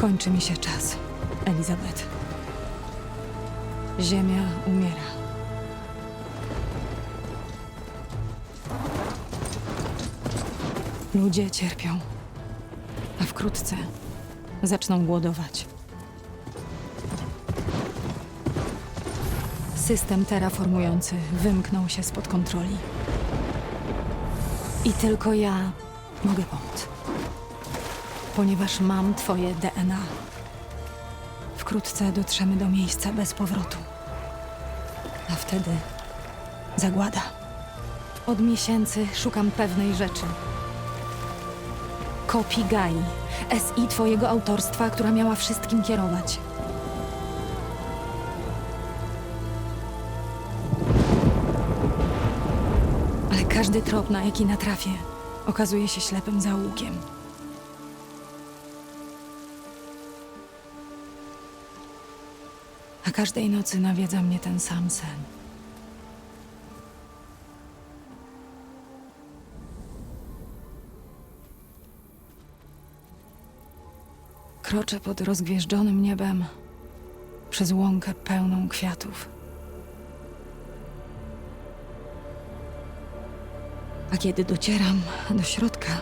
Kończy mi się czas, Elizabeth. Ziemia umiera. Ludzie cierpią, a wkrótce zaczną głodować. System terraformujący wymknął się spod kontroli. I tylko ja mogę pomóc. Ponieważ mam twoje DNA. Wkrótce dotrzemy do miejsca bez powrotu. A wtedy zagłada. Od miesięcy szukam pewnej rzeczy. Kopii Gai, SI twojego autorstwa, która miała wszystkim kierować. Ale każdy trop, na jaki natrafię, okazuje się ślepym zaułkiem. Każdej nocy nawiedza mnie ten sam sen. Kroczę pod rozgwieżdżonym niebem przez łąkę pełną kwiatów. A kiedy docieram do środka,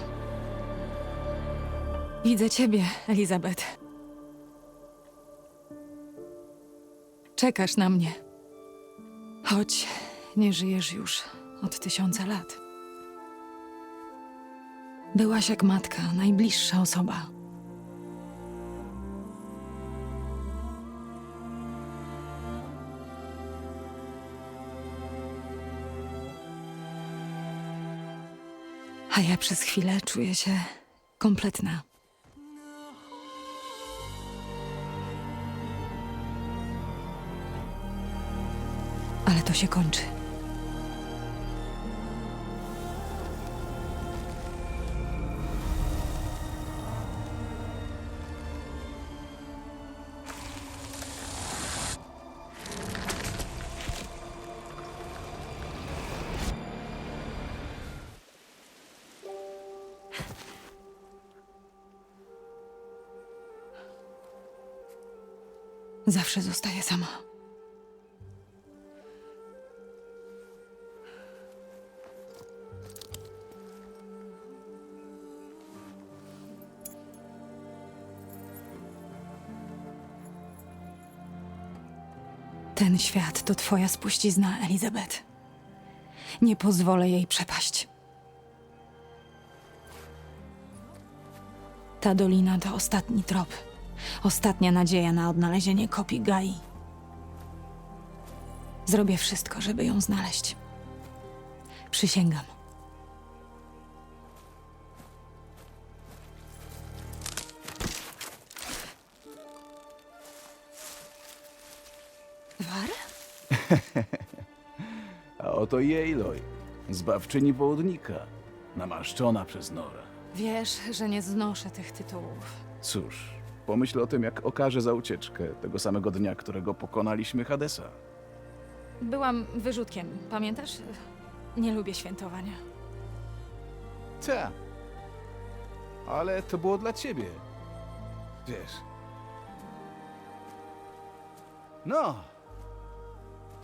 widzę ciebie, Elizabeth. Czekasz na mnie. Choć nie żyjesz już od tysiąca lat. Byłaś jak matka, najbliższa osoba. A ja przez chwilę czuję się kompletna. To się kończy. Zawsze zostaję sama. Ten świat to twoja spuścizna, Elizabeth. Nie pozwolę jej przepaść. Ta dolina to ostatni trop. Ostatnia nadzieja na odnalezienie kopii Gai. Zrobię wszystko, żeby ją znaleźć. Przysięgam. A oto jej Aloy, zbawczyni południka, namaszczona przez Nora. Wiesz, że nie znoszę tych tytułów. Cóż, pomyśl o tym, jak okaże za ucieczkę tego samego dnia, którego pokonaliśmy Hadesa. Byłam wyrzutkiem, pamiętasz? Nie lubię świętowania. Ta. Ale to było dla ciebie. Wiesz. No.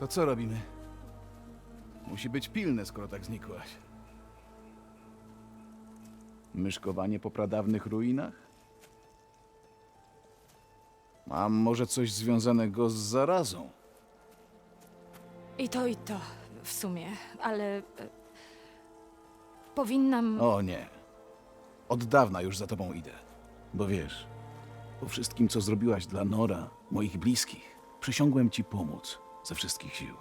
To co robimy? Musi być pilne, skoro tak znikłaś. Myszkowanie po pradawnych ruinach? A może coś związanego z zarazą? I to, i to w sumie, ale. e, Powinnam. O nie. Od dawna już za tobą idę. Bo wiesz, po wszystkim, co zrobiłaś dla Nora, moich bliskich, przysiągłem ci pomóc ze wszystkich sił.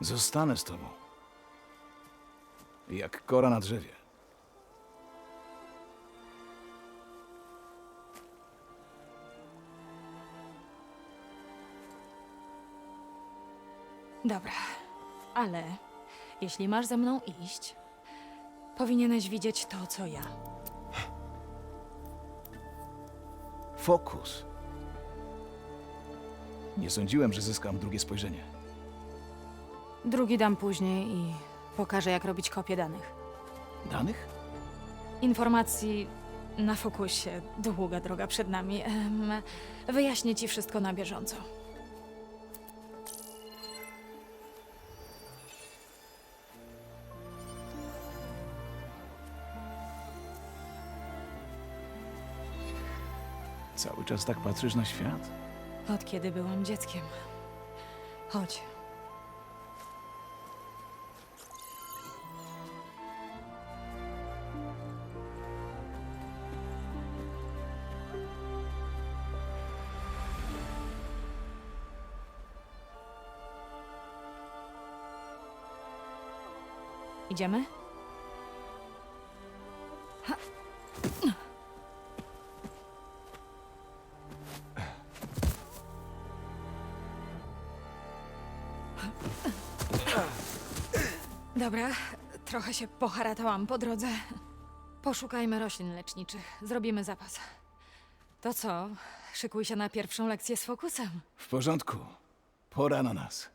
Zostanę z tobą. Jak kora na drzewie. Dobra, ale jeśli masz ze mną iść, powinieneś widzieć to, co ja. Fokus. Nie sądziłem, że zyskam drugie spojrzenie. Drugi dam później i pokażę, jak robić kopię danych. Danych? Informacji Na fokusie długa droga przed nami. Em, wyjaśnię ci wszystko na bieżąco. Cały czas tak patrzysz na świat? Od kiedy byłam dzieckiem. Chodź. Idziemy? Dobra, trochę się poharatałam po drodze. Poszukajmy roślin leczniczych. Zrobimy zapas. To co? Szykuj się na pierwszą lekcję z fokusem. W porządku. Pora na nas.